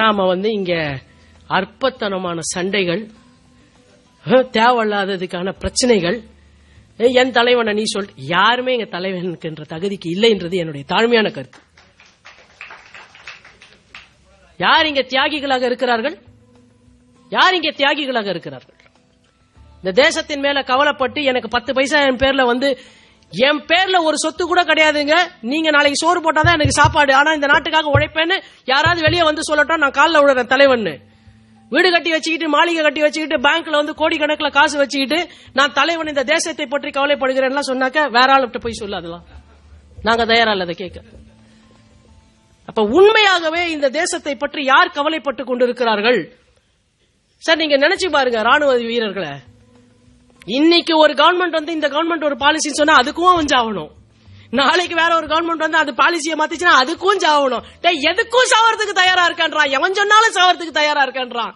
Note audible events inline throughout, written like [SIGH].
நாம வந்து இங்க அற்பத்தனமான சண்டைகள் தேவையில்லாததுக்கான பிரச்சனைகள். என் தலைவனை நீ சொல் யாருமே எங்க தலைவனுக்குன்ற தகுதிக்கு இல்லைன்றது என்னுடைய தாழ்மையான கருத்து. யார் இங்க தியாகிகளாக இருக்கிறார்கள்? யார் இங்கே தியாகிகளாக இருக்கிறார்கள்? இந்த தேசத்தின் மேல கவலைப்பட்டு எனக்கு பத்து பைசா என் பேர்ல வந்து என் பேர்ல ஒரு சொத்து கூட கிடையாதுங்க. நீங்க நாளைக்கு சோறு போட்டாதான் எனக்கு சாப்பாடு. ஆனா இந்த நாட்டுக்காக உழைப்பேன்னு யாராவது வெளியே வந்து சொல்லட்டும் நான் காலில் விடுறேன் தலைவன் வீடு கட்டி வச்சுக்கிட்டு மாளிகை கட்டி வச்சுக்கிட்டு பேங்க்ல வந்து கோடி கணக்குல காசு வச்சுக்கிட்டு நான் தலைவன் இந்த தேசத்தை பற்றி கவலைப்படுகிறேன்லாம் சொன்னாக்க வேற ஆளுகிட்ட போய் சொல்லு அதெல்லாம். நாங்க தயாரா இல்லை அதை கேட்க. அப்ப உண்மையாகவே இந்த தேசத்தை பற்றி யார் கவலைப்பட்டு கொண்டிருக்கிறார்கள்? சார் நீங்க நினைச்சு பாருங்க ராணுவ வீரர்களை. இன்னைக்கு ஒரு கவர்மெண்ட் வந்து இந்த கவர்மெண்ட் ஒரு பாலிசின்னு சொன்னா அதுக்கும் வந்து ஆகணும் நாளைக்கு வேற ஒரு கவர்மெண்ட் வந்து அது பாலிசியை மாத்திச்சுன்னா அதுக்கும் சாவணும். டே எதுக்கும் சாவறதுக்கு தயாரா இருக்கான்றான். எவன் சொன்னாலும் சாவறதுக்கு தயாரா இருக்கான்றான்.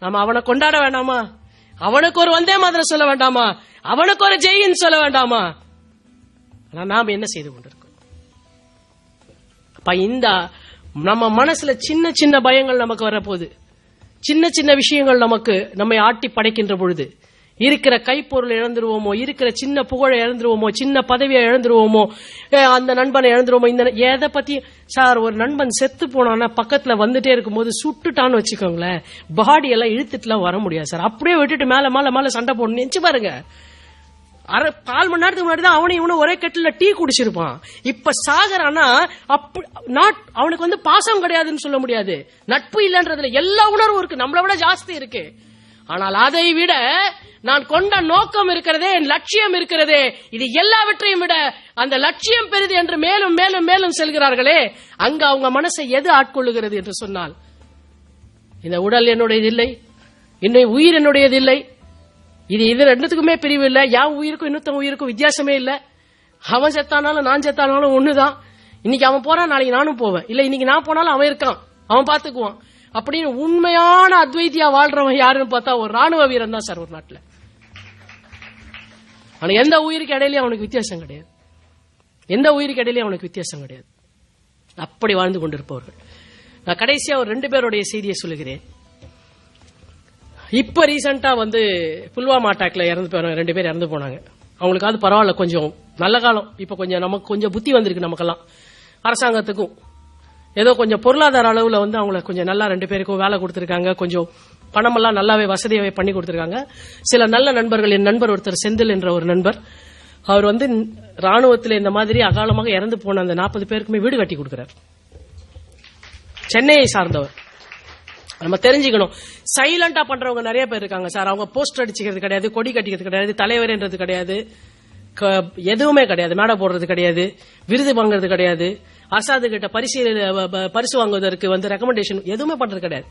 நம்ம அவனை கொண்டாட வேண்டாமா? அவனுக்கு ஒரு வந்தே மாதிரி சொல்ல வேண்டாமா? அவனுக்கு ஒரு ஜெயின்னு சொல்ல வேண்டாமா? ஆனா நாம் என்ன செய்து கொண்டிருக்கோம்? அப்ப இந்த நம்ம மனசுல சின்ன சின்ன பயங்கள் நமக்கு வரப்போகுது. சின்ன சின்ன விஷயங்கள் நமக்கு நம்மை ஆட்டி படைக்கின்ற பொழுது இருக்கிற கைப்பொருள் இழந்துருவோமோ? இருக்கிற சின்ன புகழை இழந்துருவோமோ? சின்ன பதவியை இழந்துருவோமோ? அந்த நண்பனை இழந்துருவோமோ? இந்த எதை பத்தி? சார் ஒரு நண்பன் செத்து போனான்னா பக்கத்துல வந்துட்டே இருக்கும்போது சுட்டுட்டான்னு வச்சுக்கோங்களேன். பாடி எல்லாம் இழுத்துட்டுலாம் வர முடியாது சார். அப்படியே விட்டுட்டு மேல மேல மேல சண்டை போடணும் நினைச்சு பாருங்க. அரை கால் மணி நேரத்துக்கு முன்னாடி தான் அவனை இவனும் ஒரே கட்டில டீ குடிச்சிருப்பான். இப்ப சாகரானா அப்ப நாட் அவனுக்கு வந்து பாசம் கிடையாதுன்னு சொல்ல முடியாது. நட்பு இல்லைன்றதுல எல்லா உணர்வும் இருக்கு. நம்மளை விட ஜாஸ்தி இருக்கு. ஆனால் அதை விட நான் கொண்ட நோக்கம் இருக்கிறதே என் லட்சியம் இருக்கிறதே. இது எல்லாவற்றையும் விட அந்த லட்சியம் பெரிது என்று மேலும் மேலும் மேலும் செல்கிறார்களே அங்கு அவங்க மனசை எது ஆட்கொள்ளுகிறது என்று சொன்னால் இந்த உடல் என்னுடையது இல்லை இன்னும் உயிர் என்னுடையது இல்லை. இது இது ரெண்டுத்துக்குமே பிரிவு இல்லை. என் உயிருக்கும் இன்னொருத்தன் உயிருக்கும் வித்தியாசமே இல்லை. அவன் செத்தானாலும் நான் செத்தானாலும் ஒண்ணுதான். இன்னைக்கு அவன் போறான் நாளைக்கு நானும் போவேன். இல்ல இன்னைக்கு நான் போனாலும் அவன் இருக்கான். அவன் பாத்துக்குவான் அப்படின்னு உண்மையான அத்வைத்தியா வாழ்றவன் யாருன்னு பார்த்தா ஒரு ராணுவ வீரன் தான் சார் ஒரு நாட்டில். அவனுக்கு எந்த உயிருக்கு இடையிலயும் அவனுக்கு வித்தியாசம் கிடையாது. எந்த உயிருக்கு இடையிலயும் அவனுக்கு வித்தியாசம் கிடையாது. அப்படி வாழ்ந்து கொண்டிருப்பவர்கள். நான் கடைசியா ஒரு ரெண்டு பேருடைய செய்தியை சொல்லுகிறேன். இப்ப ரீசெண்டா வந்து புல்வாமா அட்டாக்ல இறந்து போனாங்க ரெண்டு பேர் இறந்து போனாங்க. அவங்களுக்காவது பரவாயில்ல கொஞ்சம் நல்ல காலம். இப்ப கொஞ்சம் நமக்கு கொஞ்சம் புத்தி வந்திருக்கு நமக்கெல்லாம். அரசாங்கத்துக்கும். ஏதோ கொஞ்சம் பொருளாதார அளவுல வந்து அவங்கள கொஞ்சம் நல்லா ரெண்டு பேருக்கும் வேலை கொடுத்திருக்காங்க. கொஞ்சம் பணமெல்லாம் நல்லாவே வசதியாவே பண்ணி கொடுத்திருக்காங்க. சில நல்ல நண்பர்கள் என் நண்பர் ஒருத்தர் செந்தில் என்ற ஒரு நண்பர். அவர் வந்து ராணுவத்தில் இந்த மாதிரி அகாலமாக இறந்து போன அந்த நாற்பது பேருக்குமே வீடு கட்டி கொடுக்கிறார். சென்னையை சார்ந்தவர். நம்ம தெரிஞ்சுக்கணும். சைலண்டா பண்றவங்க நிறைய பேர் இருக்காங்க சார். அவங்க போஸ்டர் அடிச்சுக்கிறது கிடையாது கொடி கட்டிக்கிறது கிடையாது தலைவர்ன்றது கிடையாது. க- எதுவுமே கிடையாது. மேடை போடுறது கிடையாது. விருது வாங்குறது கிடையாது. அசாது கிட்ட பரிசீலனை பரிசு வாங்குவதற்கு வந்து ரெக்கமெண்டேஷன் எதுவுமே பண்றது கிடையாது.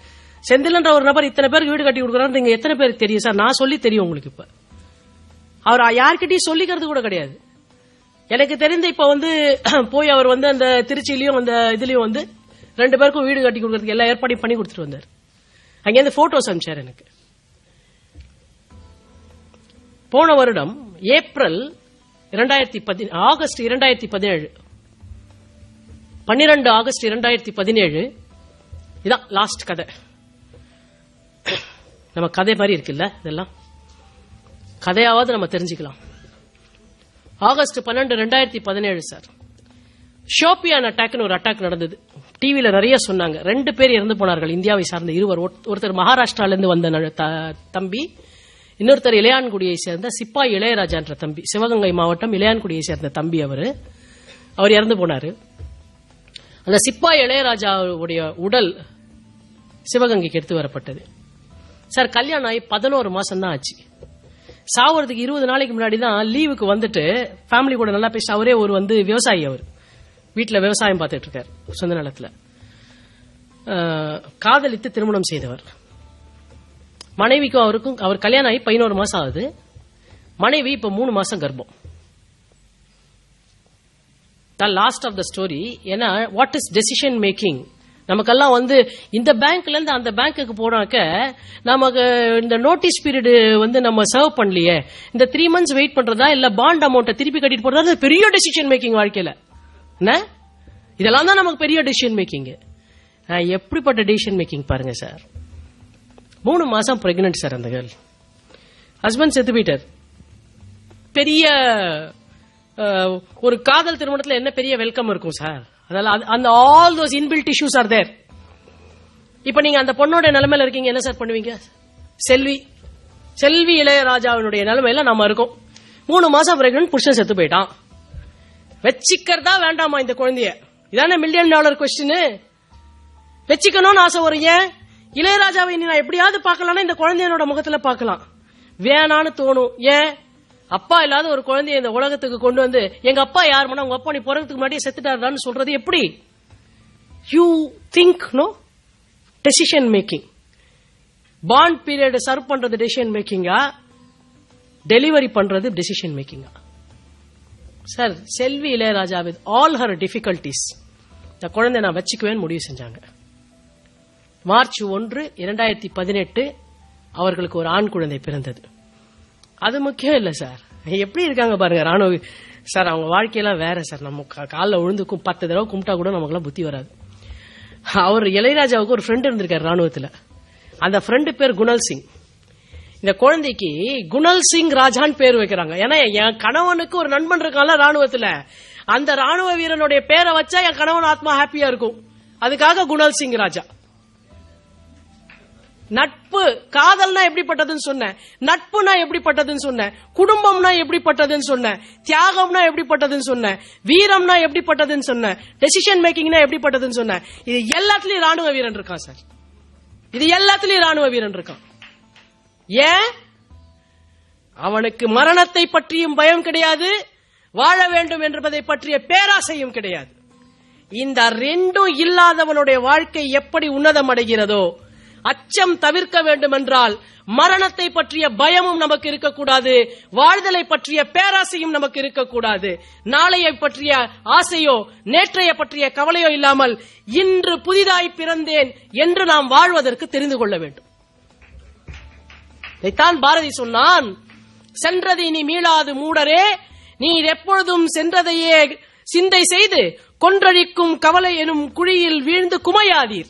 செந்தில்ன்ற ஒரு நபர் இத்தனை பேருக்கு வீடு கட்டி கொடுக்குறாரு நீங்க எத்தனை பேருக்கு தெரியும்? சார் நான் சொல்லி தெரியும் உங்களுக்கு இப்ப. அவர் யார்கிட்டயும் சொல்லிக்கிறது கூட கிடையாது. எனக்கு தெரிந்து இப்ப வந்து [CLEARS THROAT] போய் அவர் வந்து அந்த திருச்சியிலயும் அந்த இதுலயும் வந்து ரெண்டு பேருக்கும் வீடு கட்டி கொடுக்கறதுக்கு எல்லா ஏற்பாடையும் பண்ணி கொடுத்துட்டு வந்தார். அங்கேருந்து போட்டோஸ் அனுப்பிச்சார் எனக்கு. போன வருடம் ஏப்ரல் இரண்டாயிரத்தி ஆகஸ்ட் இரண்டாயிரத்தி பதினேழு பன்னிரண்டு ஆகஸ்ட் இரண்டாயிரத்தி பதினேழு. இதான் லாஸ்ட் கதை. நம்ம கதை மாதிரி இருக்குல்ல இதெல்லாம்? கதையாவது நம்ம தெரிஞ்சுக்கலாம். ஆகஸ்ட் பன்னெண்டு ரெண்டாயிரத்தி பதினேழு சார் ஷோப்பியான் அட்டாக்னு ஒரு அட்டாக் நடந்தது. டிவியில நிறைய சொன்னாங்க. ரெண்டு பேர் இறந்து போனார்கள். இந்தியாவை சார்ந்த இருவர். ஒருத்தர் மகாராஷ்டிரால இருந்து வந்த த- தம்பி இன்னொருத்தர் இளையான்குடியை சேர்ந்த சிப்பாய் இளையராஜா என்ற தம்பி. சிவகங்கை மாவட்டம் இளையான்குடியை சேர்ந்த தம்பி அவர். அவர் இறந்து போனாரு. அந்த சிப்பாய் இளையராஜாவுடைய உடல் சிவகங்கைக்கு எடுத்து வரப்பட்டது. சார் கல்யாணம் ஆகி பதினோரு மாசம் தான் ஆச்சு. சாவறதுக்கு இருபது நாளைக்கு முன்னாடி தான் லீவுக்கு வந்துட்டு ஃபேமிலி கூட நல்லா பேசி அவரே ஒரு வந்து விவசாயி அவர். வீட்டில் விவசாயம் பார்த்துட்டு இருக்கார் சொந்த நிலத்தில். காதலித்து திருமணம் செய்தவர். மனைவிக்கும் அவருக்கும் அவர் கல்யாணம் ஆகி பதினோரு மாசம் ஆகுது. மனைவி இப்போ மூணு மாசம் கர்ப்பம். தான் லாஸ்ட் ஆஃப் த ஸ்டோரி ஏன்னா வாட் இஸ் டெசிஷன் மேக்கிங் நமக்கெல்லாம் வந்து இந்த பேங்க்ல இருந்து அந்த பேங்க்குக்கு போனாக்க நமக்கு இந்த நோட்டீஸ் பீரியடு வந்து நம்ம சர்வ் பண்ணலையே. இந்த த்ரீ மந்த்ஸ் வெயிட் பண்றதா இல்ல பாண்ட் அமௌண்ட்டை திருப்பி கட்டிட்டு போறதா பெரிய டெசிஷன் மேக்கிங் வாழ்க்கையில. என்ன? இதெல்லாம் தான் நமக்கு பெரிய டெசிஷன் மேக்கிங் எப்படிப்பட்ட டெசிஷன் மேக்கிங் பாருங்க சார் மூணு மாசம் பிரெக்னென்ட் சார் அந்த கேர்ள் ஹஸ்பண்ட் செத்து போயிட்டார். பெரிய ஒரு காதல் திருமணத்துல என்ன பெரிய வெல்கம் இருக்கும் சார் அதனால அந்த all those inbuilt issues are there இப்ப நீங்க அந்த பொண்ணோட நிலைமையில இருக்கீங்க என்ன சார் பண்ணுவீங்க? செல்வி. செல்வி இளையராஜாவினுடைய நிலைமையில நம்ம இருக்கோம். மூணு மாசம் பிரெக்னன்ட் புருஷன் செத்து போயிட்டான். வச்சிக்கிறதா வேண்டாமா இந்த குழந்தைய? இதானே மில்லியன் டாலர் கொஸ்டின் வச்சுக்கணும்னு ஆசை வரும் ஏன் இளையராஜாவை இனி நான் எப்படியாவது பார்க்கலாம்னா இந்த குழந்தையனோட முகத்துல பார்க்கலாம். வேணான்னு தோணும். ஏன்? அப்பா இல்லாத ஒரு குழந்தைய இந்த உலகத்துக்கு கொண்டு வந்து எங்க அப்பா யார் மனா உங்க அப்பா நீ பிறகுக்கு முன்னாடியே செத்துட்டாருடான்னு சொல்றது எப்படி? You think no decision making bond period serve பண்றது டெசிஷன் மேக்கிங்கா டெலிவரி பண்றது decision மேக்கிங்கா sir Selvi Ilaiyaraaja with all her difficulties இந்த குழந்தை நான் வச்சுக்குவேன்னு முடிவு செஞ்சாங்க. மார்ச் ஒன்று இரண்டாயிரத்தி பதினெட்டு அவர்களுக்கு ஒரு ஆண் குழந்தை பிறந்தது. அது முக்கியம் இல்ல சார். எப்படி இருக்காங்க பாருங்க ராணுவ சார் அவங்க வாழ்க்கையெல்லாம் வேற சார். நம்ம காலில் கால்ல விழுந்து பத்து தடவை கும்பிட்டா கூட நமக்குலாம் புத்தி வராது. அவர் இளையராஜாவுக்கு ஒரு ஃப்ரெண்ட் இருந்திருக்காரு ராணுவத்தில். அந்த ஃப்ரெண்டு பேர் குணல் சிங். இந்த குழந்தைக்கு குணல் சிங் ராஜான்னு பேர் வைக்கிறாங்க. ஏன்னா என் கணவனுக்கு ஒரு நண்பன் இருக்கான்ல ராணுவத்துல. அந்த ராணுவ வீரனுடைய பேரை வச்சா என் கணவன் ஆத்மா ஹாப்பியா இருக்கும். அதுக்காக குணல் சிங் ராஜா. நட்பு காதல்னா எப்படிப்பட்டதுன்னு சொன்னேன். நட்புனா எப்படிப்பட்டதுன்னு சொன்னேன். குடும்பம்னா எப்படிப்பட்டதுன்னு சொன்னேன். தியாகம்னா எப்படிப்பட்டதுன்னு சொன்னேன். வீரம்னா எப்படிப்பட்டதுன்னு சொன்னேன். டெசிஷன் மேக்கிங்னா எப்படிப்பட்டதுன்னு சொன்னேன். இது எல்லாத்துலயும் ராணுவ வீரன் இருக்கான் சார். இது எல்லாத்துலயும் ராணுவ வீரன் இருக்கான். ஏன்? அவனுக்கு மரணத்தை பற்றியும் பயம் கிடையாது. வாழ வேண்டும் என்பதை பற்றிய பேராசையும் கிடையாது. இந்த ரெண்டும் இல்லாதவனுடைய வாழ்க்கை எப்படி உன்னதம் அடைகிறதோ அச்சம் தவிர்க்க வேண்டும் என்றால் மரணத்தை பற்றிய பயமும் நமக்கு இருக்கக்கூடாது வாழ்தலை பற்றிய பேராசையும் நமக்கு இருக்கக்கூடாது. நாளையை பற்றிய ஆசையோ நேற்றைய பற்றிய கவலையோ இல்லாமல் இன்று புதிதாய் பிறந்தேன் என்று நாம் வாழ்வதற்கு தெரிந்து கொள்ள வேண்டும். இதைத்தான் பாரதி சொன்னான் சென்றது இனி மீளாது மூடரே நீர் எப்பொழுதும் சென்றதையே சிந்தை செய்து கொன்றழிக்கும் கவலை எனும் குழியில் வீழ்ந்து குமையாதீர்.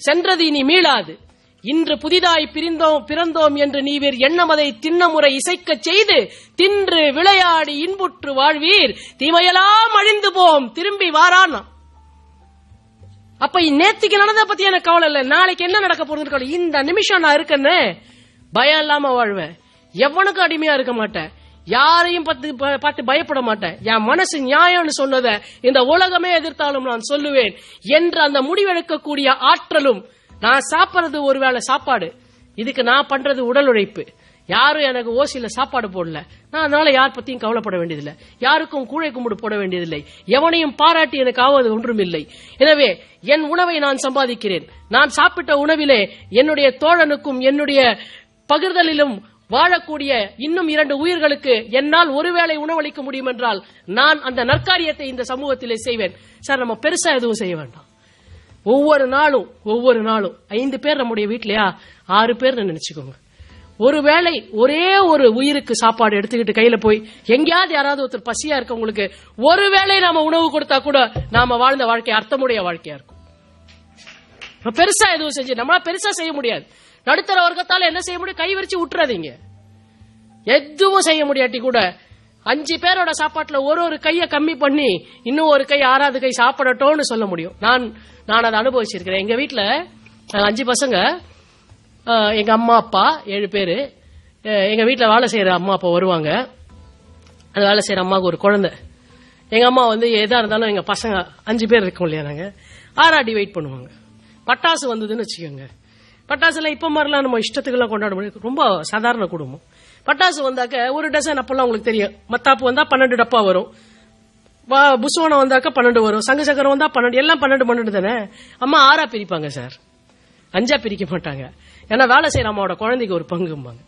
சென்றது இனி மீளாது. இன்று புதிதாய் பிரிந்தோம் பிறந்தோம் என்று நீவீர் எண்ணமதை திண்ணமுறை இசைக்கச் செய்து தின்று விளையாடி இன்புற்று வாழ்வீர். தீமையெல்லாம் அழிந்து போம் திரும்பி வாரான் அப்ப நேத்திக்கு நடந்த பத்தி எனக்கு கவலை இல்லை. நாளைக்கு என்ன நடக்க போறதுன்னு கவலை இந்த நிமிஷம் நான் இருக்கேன்னு பயம் இல்லாம வாழ்வேன். எவனுக்கும் அடிமையா இருக்க மாட்டேன். யாரையும் பார்த்து ப- பார்த்து பயப்பட மாட்டேன். என் மனசு நியாயம்னு சொன்னதை இந்த உலகமே எதிர்த்தாலும் நான் சொல்லுவேன் என்று அந்த முடிவெடுக்கக்கூடிய ஆற்றலும் நான் சாப்பிட்றது ஒருவேளை சாப்பாடு. இதுக்கு நான் பண்றது உடல் உழைப்பு. யாரும் எனக்கு ஓசியில சாப்பாடு போடல. நான் அதனால யார் பத்தியும் கவலைப்பட வேண்டியதில்லை. யாருக்கும் கூழை கும்பிடு போட வேண்டியதில்லை. எவனையும் பாராட்டி எனக்கு ஆவது ஒன்றுமில்லை. எனவே என் உணவை நான் சம்பாதிக்கிறேன். நான் சாப்பிட்ட உணவிலே என்னுடைய தோழனுக்கும் என்னுடைய பகிர்தலிலும் வாழக்கூடிய இன்னும் இரண்டு உயிர்களுக்கு என்னால் ஒருவேளை உணவளிக்க முடியும் என்றால் நான் அந்த நற்காரியத்தை இந்த சமூகத்திலே செய்வேன். சார் நம்ம பெருசா எதுவும் செய்ய வேண்டாம். ஒவ்வொரு நாளும் ஒவ்வொரு நாளும். ஐந்து பேர் நம்முடைய வீட்லயா ஆறு பேர் நினைச்சுக்கோங்க. ஒருவேளை ஒரே ஒரு உயிருக்கு சாப்பாடு எடுத்துக்கிட்டு கையில போய் எங்கேயாவது யாராவது ஒருத்தர் பசியா இருக்கவங்களுக்கு ஒருவேளை நாம உணவு கொடுத்தா கூட நாம வாழ்ந்த வாழ்க்கை அர்த்தமுடைய வாழ்க்கையா இருக்கும். பெருசா எதுவும் செஞ்சு நம்மளா பெருசா செய்ய முடியாது. நடுத்தர வர்க்கத்தால என்ன செய்ய முடியும்? கை விரிச்சு விட்டுறாதீங்க எதுவும் செய்ய முடியாட்டி கூட அஞ்சு பேரோட சாப்பாட்டுல ஒரு ஒரு கைய கம்மி பண்ணி இன்னும் ஒரு கை ஆறாவது கை சாப்பிடட்டோம்னு சொல்ல முடியும். நான் நான் அதை அனுபவிச்சிருக்கிறேன். எங்க வீட்டுல அஞ்சு பசங்க எங்க அம்மா அப்பா ஏழு பேரு. எங்க வீட்டுல வேலை செய்யற அம்மா அப்பா வருவாங்க. அந்த வேலை செய்யற அம்மாவுக்கு ஒரு குழந்தை. எங்க அம்மா வந்து எதா இருந்தாலும் எங்க பசங்க அஞ்சு பேர் இருக்கோம் இல்லையா நாங்க ஆறாடி வெயிட் பண்ணுவாங்க. பட்டாசு வந்ததுன்னு வச்சுக்கோங்க. பட்டாசுலாம் இப்ப மாதிரிலாம் நம்ம இஷ்டத்துக்குலாம் கொண்டாட முடியும் ரொம்ப சாதாரண குடும்பம். பட்டாசு வந்தாக்க ஒரு டசன் அப்பெல்லாம் உங்களுக்கு தெரியும். மத்தாப்பு வந்தா பன்னெண்டு டப்பா வரும். புசுவனம் புஸ்வானம் வந்தாக்க பன்னெண்டு வரும். சங்க சக்கரம் வந்தா பன்னெண்டு எல்லாம் பன்னெண்டு பன்னெண்டு தானே? அம்மா ஆறா பிரிப்பாங்க சார். அஞ்சா பிரிக்க மாட்டாங்க. ஏன்னா வேலை செய்யற அம்மாவோட குழந்தைக்கு ஒரு பங்கும்பாங்க.